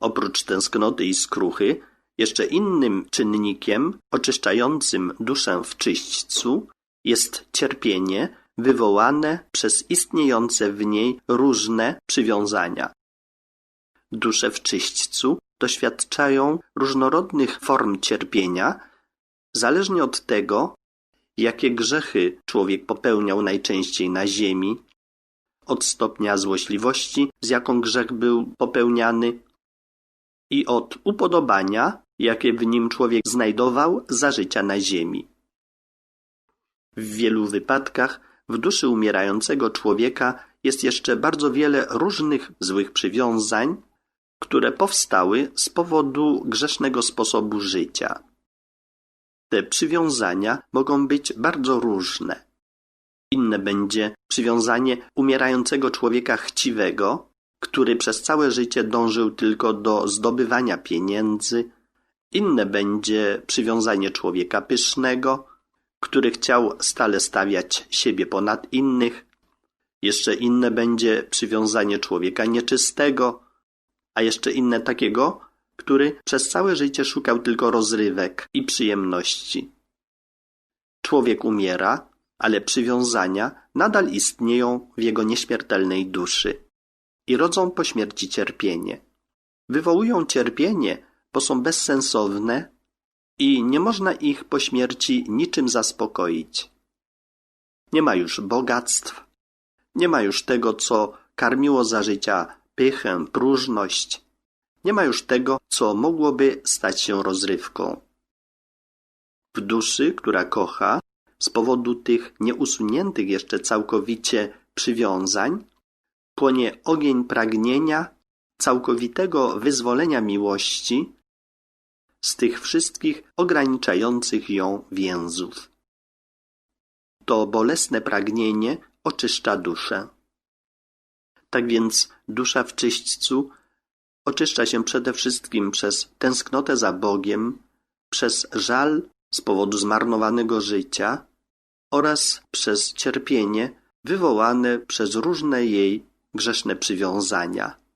Oprócz tęsknoty i skruchy, jeszcze innym czynnikiem oczyszczającym duszę w czyśćcu jest cierpienie wywołane przez istniejące w niej różne przywiązania. Dusze w czyśćcu doświadczają różnorodnych form cierpienia, zależnie od tego, jakie grzechy człowiek popełniał najczęściej na ziemi, od stopnia złośliwości, z jaką grzech był popełniany, i od upodobania, jakie w nim człowiek znajdował za życia na ziemi. W wielu wypadkach w duszy umierającego człowieka jest jeszcze bardzo wiele różnych złych przywiązań, które powstały z powodu grzesznego sposobu życia. Te przywiązania mogą być bardzo różne. Inne będzie przywiązanie umierającego człowieka chciwego, który przez całe życie dążył tylko do zdobywania pieniędzy. Inne będzie przywiązanie człowieka pysznego, który chciał stale stawiać siebie ponad innych. Jeszcze inne będzie przywiązanie człowieka nieczystego, a jeszcze inne takiego, który przez całe życie szukał tylko rozrywek i przyjemności. Człowiek umiera, ale przywiązania nadal istnieją w jego nieśmiertelnej duszy i rodzą po śmierci cierpienie. Wywołują cierpienie, bo są bezsensowne i nie można ich po śmierci niczym zaspokoić. Nie ma już bogactw, nie ma już tego, co karmiło za życia pychę, próżność, nie ma już tego, co mogłoby stać się rozrywką. W duszy, która kocha, z powodu tych nieusuniętych jeszcze całkowicie przywiązań, płonie ogień pragnienia całkowitego wyzwolenia miłości z tych wszystkich ograniczających ją więzów. To bolesne pragnienie oczyszcza duszę. Tak więc dusza w czyśćcu oczyszcza się przede wszystkim przez tęsknotę za Bogiem, przez żal z powodu zmarnowanego życia oraz przez cierpienie wywołane przez różne jej grzeszne przywiązania.